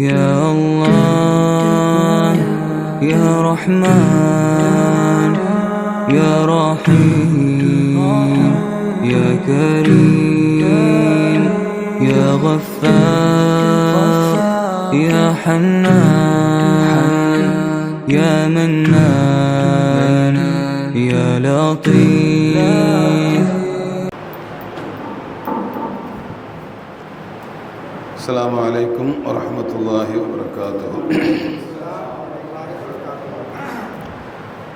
يا الله يا رحمن يا رحيم يا كريم يا غفار يا حنان يا منان يا لطيف. السلام عليكم ورحمة الله وبركاته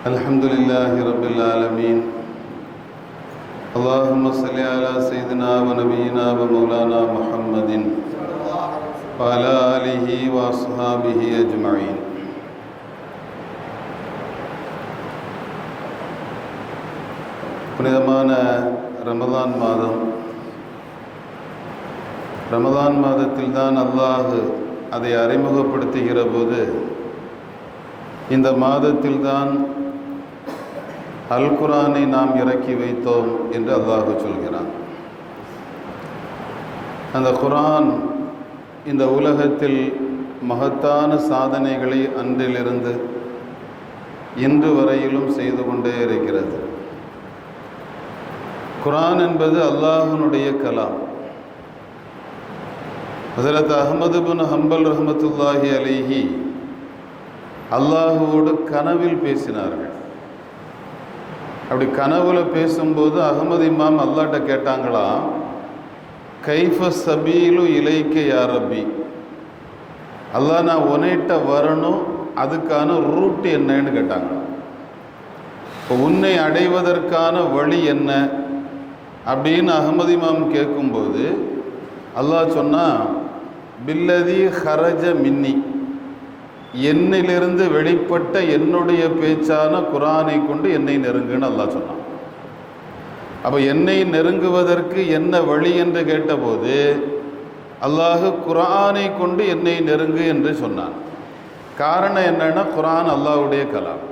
الحمد لله رب العالمين اللهم صل على سيدنا ونبينا ومولانا محمد وعلى آله وأصحابه أجمعين புனிதமான ரமலான் மாதம் ரமதான் மாதத்தில் தான் அல்லாஹு அதை அறிமுகப்படுத்துகிற போது இந்த மாதத்தில் தான் அல் குரானை நாம் இறக்கி வைத்தோம் என்று அல்லாஹு சொல்கிறான். அந்த குரான் இந்த உலகத்தில் மகத்தான சாதனைகளை அன்றிலிருந்து இன்று வரையிலும் செய்து கொண்டே இருக்கிறது. குரான் என்பது அல்லாஹனுடைய கலாம். ஹசரத் அகமது பின் ஹம்பல் ரஹமத்துல்லாஹி அலிஹி அல்லாஹுவோடு கனவில் பேசினார்கள். அப்படி கனவுல பேசும்போது அகமது இமாம் அல்லாட்ட கேட்டாங்களாம் கைஃப சபீலு இலைக்க யார் அல்லா அல்லாஹ் நான் உனைட்ட வரணும் அதுக்கான ரூட் என்னன்னு கேட்டாங்க இப்போ உன்னை அடைவதற்கான வழி என்ன? அப்படின்னு அகமது இமாம் கேட்கும்போது அல்லாஹ் சொன்னால் பில்லதி ஹரஜ மின்னி. என்னிலிருந்து வெளிப்பட்ட என்னுடைய பேச்சான குரானை கொண்டு என்னை நெருங்குன்னு அல்லா சொன்னான். அப்போ என்னை நெருங்குவதற்கு என்ன வழி என்று கேட்டபோது அல்லாஹு குரானை கொண்டு என்னை நெருங்கு என்று சொன்னான். காரணம் என்னன்னா குரான் அல்லாஹுடைய கலாம்.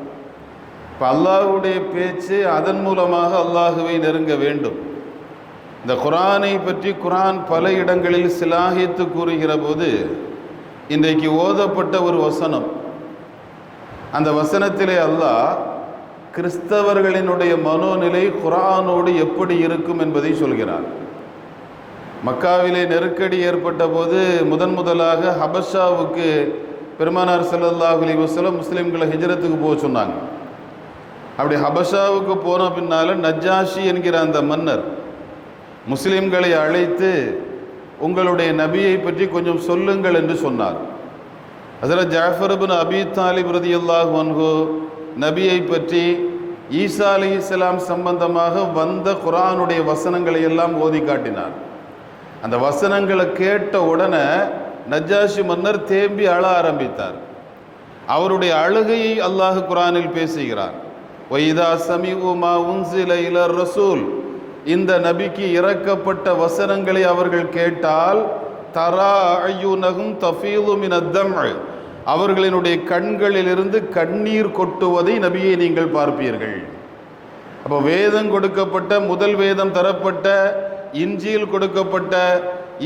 இப்போ அல்லாஹுடைய பேச்சு அதன் மூலமாக அல்லாஹுவை நெருங்க வேண்டும். இந்த குரானை பற்றி குரான் பல இடங்களில் சிலாகித்து கூறுகிற போது இன்றைக்கு ஓதப்பட்ட ஒரு வசனம். அந்த வசனத்திலே அல்லாஹ் கிறிஸ்தவர்களினுடைய மனோநிலை குரானோடு எப்படி இருக்கும் என்பதை சொல்கிறார் மக்காவிலே நெருக்கடி ஏற்பட்ட போது முதன் முதலாக ஹபஷாவுக்கு பெருமானார் சல்லல்லாஹ் அலி வசலம் முஸ்லீம்களை ஹிஜரத்துக்கு போக சொன்னாங்க. அப்படி ஹபஷாவுக்கு போன பின்னால் நஜ்ஜாஷி என்கிற அந்த மன்னர் முஸ்லிம்களை அழைத்து உங்களுடைய நபியை பற்றி கொஞ்சம் சொல்லுங்கள் என்று சொன்னார். அதில் ஜாஃபர்பின் அபி தாலிப் ரதி அல்லாஹ் நபியை பற்றி ஈசா அலி இஸ்லாம் சம்பந்தமாக வந்த குரானுடைய வசனங்களை எல்லாம் ஓதி காட்டினார். அந்த வசனங்களை கேட்ட உடனே நஜாஷி மன்னர் தேம்பி அழ ஆரம்பித்தார். அவருடைய அழுகையை அல்லாஹ் குரானில் பேசுகிறார். ஒய்தா சமி உமா உன்சில இலர் ரசூல் இந்த நபிக்கு இறக்கப்பட்ட வசனங்களை அவர்கள் கேட்டால் தரா ஐயுனகும் தஃபீலும் அவர்களினுடைய கண்களிலிருந்து கண்ணீர் கொட்டுவதை நபியை நீங்கள் பார்ப்பீர்கள். அப்போ வேதம் கொடுக்கப்பட்ட முதல் வேதம் தரப்பட்ட இஞ்சியில் கொடுக்கப்பட்ட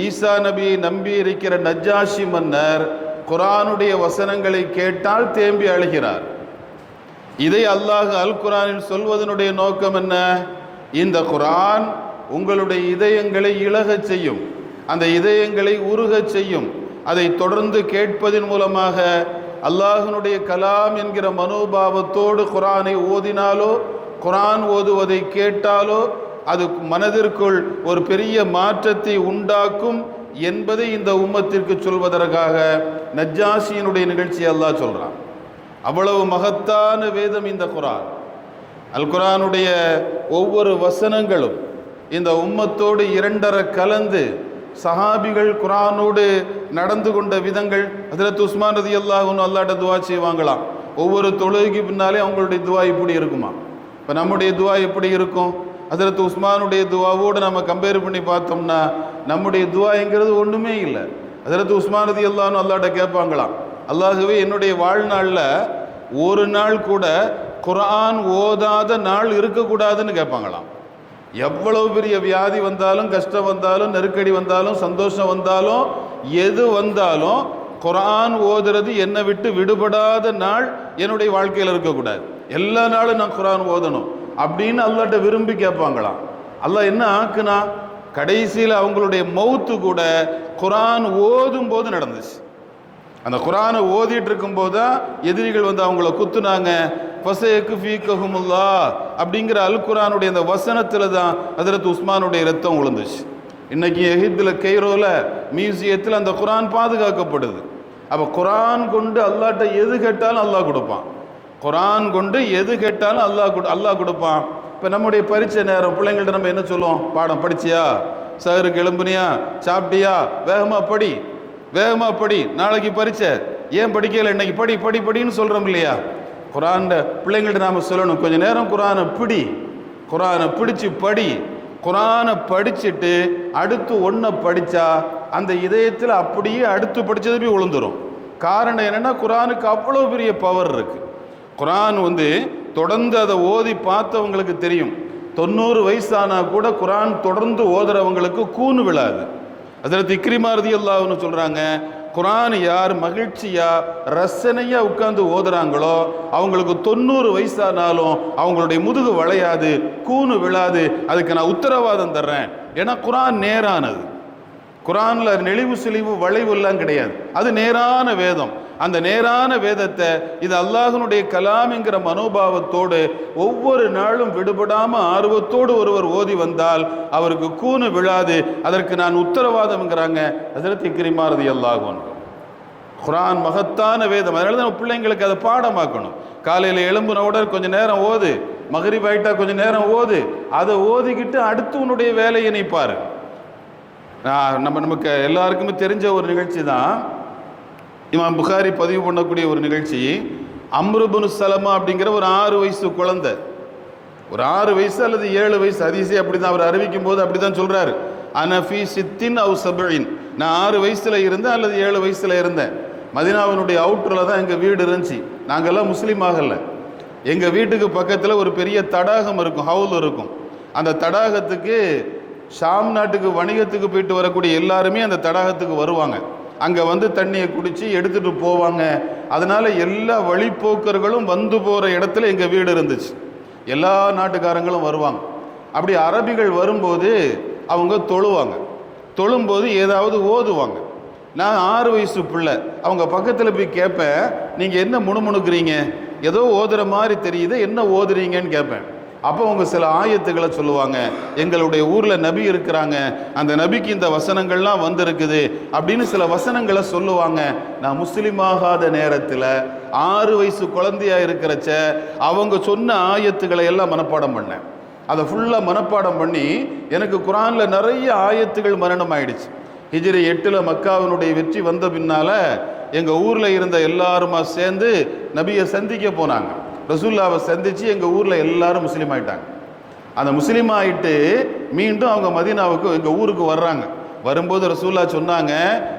ஈசா நபியை நம்பி இருக்கிற நஜ்ஜாஷி மன்னர் குரானுடைய வசனங்களை கேட்டால் தேம்பி அழுகிறார். இதை அல்லாஹ் அல் குரானில் சொல்வதனுடைய நோக்கம் என்ன? இந்த குரான் உங்களுடைய இதயங்களை இழகச் செய்யும். அந்த இதயங்களை உருகச் செய்யும். அதை தொடர்ந்து கேட்பதன் மூலமாக அல்லாஹனுடைய கலாம் என்கிற மனோபாவத்தோடு குரானை ஓதினாலோ குரான் ஓதுவதை கேட்டாலோ அது மனதிற்குள் ஒரு பெரிய மாற்றத்தை உண்டாக்கும் என்பதை இந்த உம்மத்திற்கு சொல்வதற்காக நஜ்ஜாசியினுடைய நிகழ்ச்சி அல்லாஹ் சொல்கிறான் அவ்வளவு மகத்தான வேதம் இந்த குரான். அல் குரானுடைய ஒவ்வொரு வசனங்களும் இந்த உம்மத்தோடு இரண்டர கலந்து சஹாபிகள் குரானோடு நடந்து கொண்ட விதங்கள் அதில் உஸ்மான் ரதி அல்லாஹுன்னு அல்லாட்ட துவா செய்வாங்களாம். ஒவ்வொரு தொழுகைக்கு பின்னாலே அவங்களுடைய துவா இப்படி இருக்குமா? இப்போ நம்முடைய துவா எப்படி இருக்கும்? அதில் உஸ்மானுடைய துவாவோடு நம்ம கம்பேர் பண்ணி பார்த்தோம்னா நம்முடைய துவாங்கிறது ஒன்றுமே இல்லை. அதில் உஸ்மான் ரதி அல்லான்னு அல்லாட்ட கேட்பாங்களாம் அல்லாஹுவே என்னுடைய வாழ்நாளில் ஒரு நாள் கூட குரான் ஓதாத நாள் இருக்கக்கூடாதுன்னு கேட்பாங்களாம். எவ்வளவு பெரிய வியாதி வந்தாலும் கஷ்டம் வந்தாலும் நெருக்கடி வந்தாலும் சந்தோஷம் வந்தாலும் எது வந்தாலும் குரான் ஓதுறது என்னை விட்டு விடுபடாத நாள் என்னுடைய வாழ்க்கையில் இருக்கக்கூடாது. எல்லா நாளும் நான் குரான் ஓதணும் அப்படின்னு அல்லாட்ட விரும்பி கேட்பாங்களாம். அல்லாஹ் என்ன ஆக்குனா கடைசியில் அவங்களுடைய மௌத்து கூட குரான் ஓதும் போது நடந்துச்சு. அந்த குரானை ஓதிட்டு இருக்கும்போது தான் எதிரிகள் வந்து அவங்கள குத்துனாங்க ஃபசேக்கு ஃபீக்கஹுமுல்லா அப்படிங்கிற அல் குரானுடைய அந்த வசனத்தில் தான் அதிரத்து உஸ்மானுடைய ரத்தம் விழுந்துச்சு இன்னைக்கு எகிப்தில் கெய்ரோவில் மியூசியத்தில் அந்த குரான் பாதுகாக்கப்படுது. அப்போ குரான் கொண்டு அல்லாட்ட எது கேட்டாலும் அல்லாஹ் கொடுப்பான். குரான் கொண்டு எது கேட்டாலும் அல்லாஹ் கொடு அல்லாஹ் கொடுப்பான். இப்போ நம்முடைய பரீட்சை நேரம் பிள்ளைங்கள்ட்ட நம்ம என்ன சொல்லுவோம்? பாடம் படிச்சியா? சகருக்கு எழும்புனியா சாப்பிட்டியா? வேகமாக படி வேகமாக படி. நாளைக்கு பரீட்சை. ஏன் படிக்கல? இன்னைக்கு படி படி படின்னு சொல்கிறோம் இல்லையா? குரான் பிள்ளைங்கள்ட்ட நாம் சொல்லணும். கொஞ்ச நேரம் குரானை பிடி. குரானை பிடிச்சி படி. குரானை படிச்சுட்டு அடுத்து ஒன்றை படித்தா அந்த இதயத்தில் அப்படியே அடுத்து படித்தது போய் விழுந்துரும் காரணம் என்னென்னா குரானுக்கு அவ்வளோ பெரிய பவர் இருக்குது குரான் வந்து தொடர்ந்து அதை ஓதி பார்த்தவங்களுக்கு தெரியும். தொண்ணூறு வயசானா கூட குரான் தொடர்ந்து ஓதுறவங்களுக்கு கூணு விழாது. அதில் திக்ரிமாரதி அல்லாவுன்னு சொல்கிறாங்க குரான் யார் மகிழ்ச்சியாக ரசனையாக உட்காந்து ஓதுறாங்களோ அவங்களுக்கு தொண்ணூறு வயசானாலும் அவங்களுடைய முதுகு வளையாது கூணு விழாது அதுக்கு நான் உத்தரவாதம் தர்றேன். ஏன்னா குரான் நேரானது. குரானில் நெளிவு சிலிவு வளைவு எல்லாம் கிடையாது. அது நேரான வேதம். அந்த நேரான வேதத்தை இது அல்லாஹனுடைய கலாம்ங்கிற மனோபாவத்தோடு ஒவ்வொரு நாளும் விடுபடாம ஆர்வத்தோடு ஒருவர் ஓதி வந்தால் அவருக்கு கூணு விழாது. அதற்கு நான் உத்தரவாதம்ங்கிறாங்க அதிரத்தி இக்கிரிமாரதி அல்லாஹன் குரான் மகத்தான வேதம். அதனால தான் பிள்ளைங்களுக்கு அதை பாடமாக்கணும். காலையில் எழும்புன உடனே கொஞ்சம் நேரம் ஓது. மகரிப் ஆயிட்டா கொஞ்சம் நேரம் ஓது. அதை ஓதிக்கிட்டு அடுத்து உன்னுடைய வேலையை இணைப்பார் நம்ம நமக்கு எல்லாருக்குமே தெரிஞ்ச ஒரு நிகழ்ச்சி தான். இமாம் புகாரி பதிவு பண்ணக்கூடிய ஒரு நிகழ்ச்சி அம்ருபுனு சலமா அப்படிங்கிற ஒரு ஆறு வயசு குழந்தை. ஒரு ஆறு வயசு அல்லது ஏழு வயசு அதிசயம் அப்படி தான் அவர் அறிவிக்கும் போது அப்படி தான் சொல்கிறாரு அனஃபி சித்தின் அவு சபின். நான் ஆறு வயசில் இருந்தேன் அல்லது ஏழு வயசில் இருந்தேன். மதினாவினுடைய அவுட்டரில் தான் எங்கள் வீடு இருந்துச்சு. நாங்கள்லாம் முஸ்லீம் ஆகலை. எங்கள் வீட்டுக்கு பக்கத்தில் ஒரு பெரிய தடாகம் இருக்கும் ஹவுல் இருக்கும். அந்த தடாகத்துக்கு ஷாம் நாட்டுக்கு வணிகத்துக்கு போயிட்டு வரக்கூடிய எல்லாருமே அந்த தடாகத்துக்கு வருவாங்க. அங்கே வந்து தண்ணியை குடித்து எடுத்துகிட்டு போவாங்க. அதனால் எல்லா வழிப்போக்கர்களும் வந்து போகிற இடத்துல எங்கள் வீடு இருந்துச்சு. எல்லா நாட்டுக்காரங்களும் வருவாங்க. அப்படி அரபிகள் வரும்போது அவங்க தொழுவாங்க. தொழும்போது ஏதாவது ஓதுவாங்க. நான் ஆறு வயசு பிள்ளை. அவங்க பக்கத்தில் போய் கேட்பேன் நீங்கள் என்ன முணுமுணுக்கிறீங்க? ஏதோ ஓதுற மாதிரி தெரியுது என்ன ஓதுறீங்கன்னு கேட்பேன் அப்போ அவங்க சில ஆயத்துக்களை சொல்லுவாங்க. எங்களுடைய ஊரில் நபி இருக்கிறாங்க. அந்த நபிக்கு இந்த வசனங்கள்லாம் வந்திருக்குது அப்படின்னு சில வசனங்களை சொல்லுவாங்க. நான் முஸ்லீம் ஆகாத நேரத்தில் ஆறு வயசு குழந்தையாக இருக்கிறச்ச அவங்க சொன்ன ஆயத்துக்களை எல்லாம் மனப்பாடம் பண்ணேன். அதை ஃபுல்லாக மனப்பாடம் பண்ணி எனக்கு குரானில் நிறைய ஆயத்துகள் மரணம் ஆயிடுச்சு ஹிஜிரி எட்டில் மக்காவினுடைய வெற்றி வந்த பின்னால் எங்கள் ஊரில் இருந்த எல்லாருமா சேர்ந்து நபியை சந்திக்க போனாங்க. ரசூல்லாவை சந்தித்து எங்கள் ஊரில் எல்லாரும் முஸ்லீம் ஆயிட்டாங்க. அந்த முஸ்லீம் ஆயிட்டு மீண்டும் அவங்க மதீனாவுக்கு எங்கள் ஊருக்கு வர்றாங்க. வரும்போது ரசூல்லா சொன்னாங்க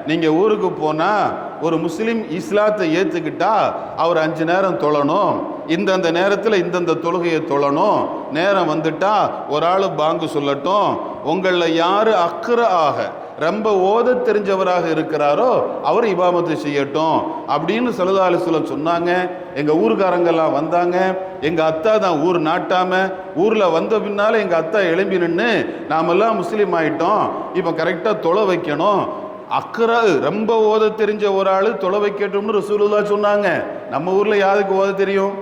நீங்கள் ஊருக்கு போனால் ஒரு முஸ்லீம் இஸ்லாத்தை ஏற்றுக்கிட்டா அவர் அஞ்சு நேரம் தொழணும். இந்தந்த நேரத்தில் இந்தந்த தொழுகையை தொழணும். நேரம் வந்துட்டா ஒரு ஆள் பாங்கு சொல்லட்டும். உங்களில் யார் அக்கறை ஆக ரொம்ப ஓத தெரிஞ்சவராக இருக்கிறாரோ அவர் இபாமத்து செய்யட்டும் அப்படின்னு சல்லா சொல்லம் சொன்னாங்க. எங்கள் ஊருக்காரங்கெல்லாம் வந்தாங்க. எங்கள் அத்தா தான் ஊர் நாட்டாம ஊரில் வந்த பின்னால் எங்கள் அத்தா எழும்பி நின்று நாமெல்லாம் முஸ்லீம் ஆயிட்டோம். இப்போ கரெக்டாக தொலை வைக்கணும். அக்கறை ரொம்ப ஓத தெரிஞ்ச ஒரு ஆள் தொலை வைக்கட்டும்னு ரசூலுல்லா சொன்னாங்க. நம்ம ஊரில் யாருக்கு ஓத தெரியும்?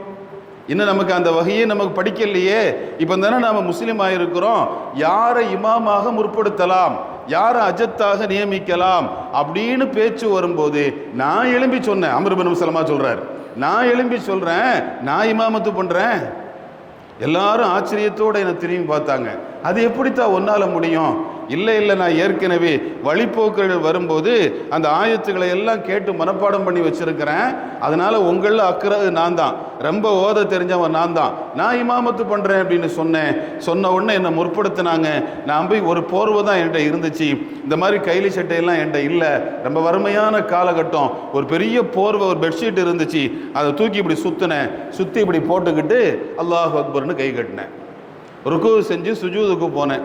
இன்னும் நமக்கு அந்த வகையை நமக்கு படிக்கலையே. இப்போ தானே நாம் முஸ்லீம் ஆகிருக்கிறோம் யாரை இமாமாக முற்படுத்தலாம்? யாரை அஜத்தாக நியமிக்கலாம் அப்படின்னு பேச்சு வரும்போது நான் எழும்பி சொன்னேன். அமர்பன் முசலமா சொல்றார். நான் எழும்பி சொல்றேன் நான் இமாமத்து பண்றேன். எல்லாரும் ஆச்சரியத்தோடு என்னை திரும்பி பார்த்தாங்க. அது எப்படித்தான் ஒன்னால முடியும்? இல்லை இல்லை நான் ஏற்கனவே வழிப்போக்கர்கள் வரும்போது அந்த ஆயத்துக்களை எல்லாம் கேட்டு மனப்பாடம் பண்ணி வச்சுருக்கிறேன். அதனால் உங்களில் அக்கறது நான் தான். ரொம்ப ஓத தெரிஞ்சவன் நான் தான். நான் இமாமத்து பண்ணுறேன் அப்படின்னு சொன்னேன். சொன்ன உடனே என்னை முற்படுத்தினாங்க. நான் போய் ஒரு போர்வை தான் என்கிட்ட இருந்துச்சு. இந்த மாதிரி கைலி சட்டையெல்லாம் என்கிட்ட இல்லை. ரொம்ப வறுமையான காலகட்டம். ஒரு பெரிய போர்வை ஒரு பெட்ஷீட் இருந்துச்சு. அதை தூக்கி இப்படி சுற்றினேன் சுற்றி இப்படி போட்டுக்கிட்டு அல்லாஹ் அக்பர்னு கை கட்டினேன். ருக்கு செஞ்சு சுஜூதுக்கு போனேன்.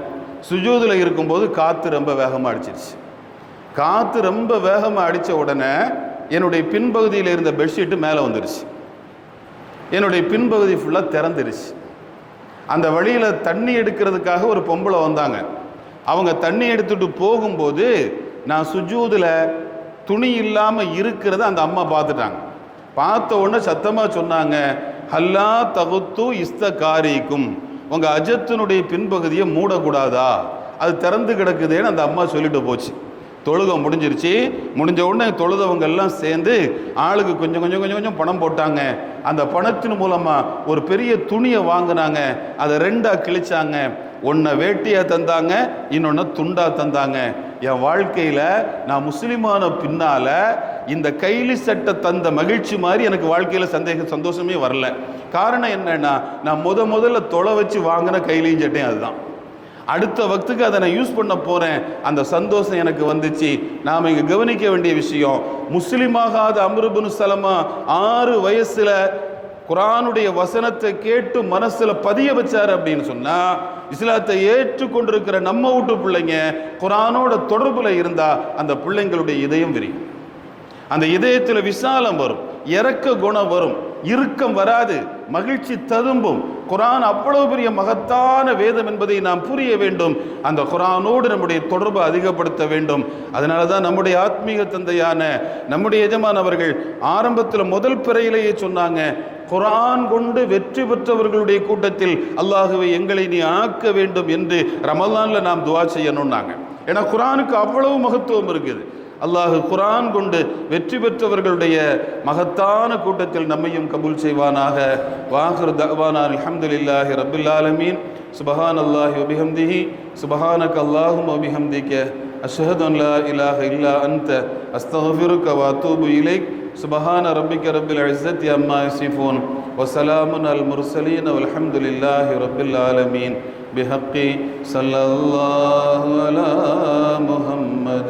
சுஜூதில் இருக்கும்போது காற்று ரொம்ப வேகமாக அடிச்சிருச்சு. காற்று ரொம்ப வேகமாக அடித்த உடனே என்னுடைய பின்பகுதியில் இருந்த பெட்ஷீட்டு மேலே வந்துருச்சு. என்னுடைய பின்பகுதி ஃபுல்லாக திறந்துருச்சு. அந்த வழியில் தண்ணி எடுக்கிறதுக்காக ஒரு பொம்பளை வந்தாங்க. அவங்க தண்ணி எடுத்துட்டு போகும்போது நான் சுஜூதில் துணி இல்லாமல் இருக்கிறத அந்த அம்மா பார்த்துட்டாங்க. பார்த்த உடனே சத்தமாக சொன்னாங்க ஹல்லா தகுத்து இஸ்த காரிக்கும் உங்கள் அஜத்தினுடைய பின்பகுதியை மூடக்கூடாதா? அது திறந்து கிடக்குதேன்னு அந்த அம்மா சொல்லிட்டு போச்சு. தொழுக முடிஞ்சிருச்சு. முடிஞ்ச உடனே தொழுதவங்க எல்லாம் சேர்ந்து ஆளுக்கு கொஞ்சம் கொஞ்சம் கொஞ்சம் கொஞ்சம் பணம் போட்டாங்க. அந்த பணத்தின் மூலமாக ஒரு பெரிய துணியை வாங்கினாங்க. அதை ரெண்டாக கிழிச்சாங்க. ஒன்றை வேட்டியாக தந்தாங்க இன்னொன்று துண்டாக தந்தாங்க. என் வாழ்க்கையில் நான் முஸ்லீமான பின்னால் இந்த கைலி சட்டை தந்த மகிழ்ச்சி மாதிரி எனக்கு வாழ்க்கையில் சந்தேக சந்தோஷமே வரல. காரணம் என்னன்னா நான் முத முதல்ல தொலை வச்சு வாங்கின கைலியும் சட்டையும் அதுதான். அடுத்த வக்துக்கு அதை நான் யூஸ் பண்ண போகிறேன் அந்த சந்தோஷம் எனக்கு வந்துச்சு. நாம் இங்கே கவனிக்க வேண்டிய விஷயம் முஸ்லீமாகாத அம்ருபுன் சலமா ஆறு வயசில் குரானுடைய வசனத்தை கேட்டு மனசில் பதிய வச்சார் அப்படின்னு சொன்னால் இஸ்லாத்தை ஏற்றுக்கொண்டிருக்கிற நம்ம வீட்டு பிள்ளைங்க குரானோட தொடர்பில் இருந்தால் அந்த பிள்ளைங்களுடைய இதயம் விரியும். அந்த இதயத்தில் விசாலம் வரும் இறக்க குணம் வரும் இறுக்கம் வராது மகிழ்ச்சி ததும்பும். குரான் அவ்வளவு பெரிய மகத்தான வேதம் என்பதை நாம் புரிய வேண்டும். அந்த குரானோடு நம்முடைய தொடர்பை அதிகப்படுத்த வேண்டும். அதனால தான் நம்முடைய ஆத்மீக தந்தையான நம்முடைய எஜமானவர்கள் ஆரம்பத்தில் முதல் பிறையிலேயே சொன்னாங்க குரான் கொண்டு வெற்றி பெற்றவர்களுடைய கூட்டத்தில் அல்லாஹுவை எங்களை நீ ஆக்க வேண்டும் என்று ரமலானில் நாம் துவா செய்யணும்னாங்க. ஏன்னா குரானுக்கு அவ்வளவு மகத்துவம் இருக்குது. அல்லாஹ் குரான் கொண்டு வெற்றி பெற்றவர்களுடைய மகத்தான கூட்டத்தில் நம்மையும் கபூல் செய்வானாக வாஹர் தவானார் அல்ஹம்துலில்லாஹி ரபில் ஆலமீன் சுபஹான் அல்லாஹி வபிஹம்திஹி சுபஹானக் அல்லாஹும் வபிஹம்திக்க அஷ்ஹது அன் லா இலாஹ இல்லா அன்த அஸ்தக்ஃபிருக வ அத்தூபு இலைக் சுபஹான ரப்பிக்க ரப்பில் இஸ்ஸத்தி அம்மா யசிஃபூன் வசலாமுன் அல் முர்சலீன் வல்ஹம்துலில்லாஹி ரப்பில் ஆலமீன் بحق صلى الله على محمد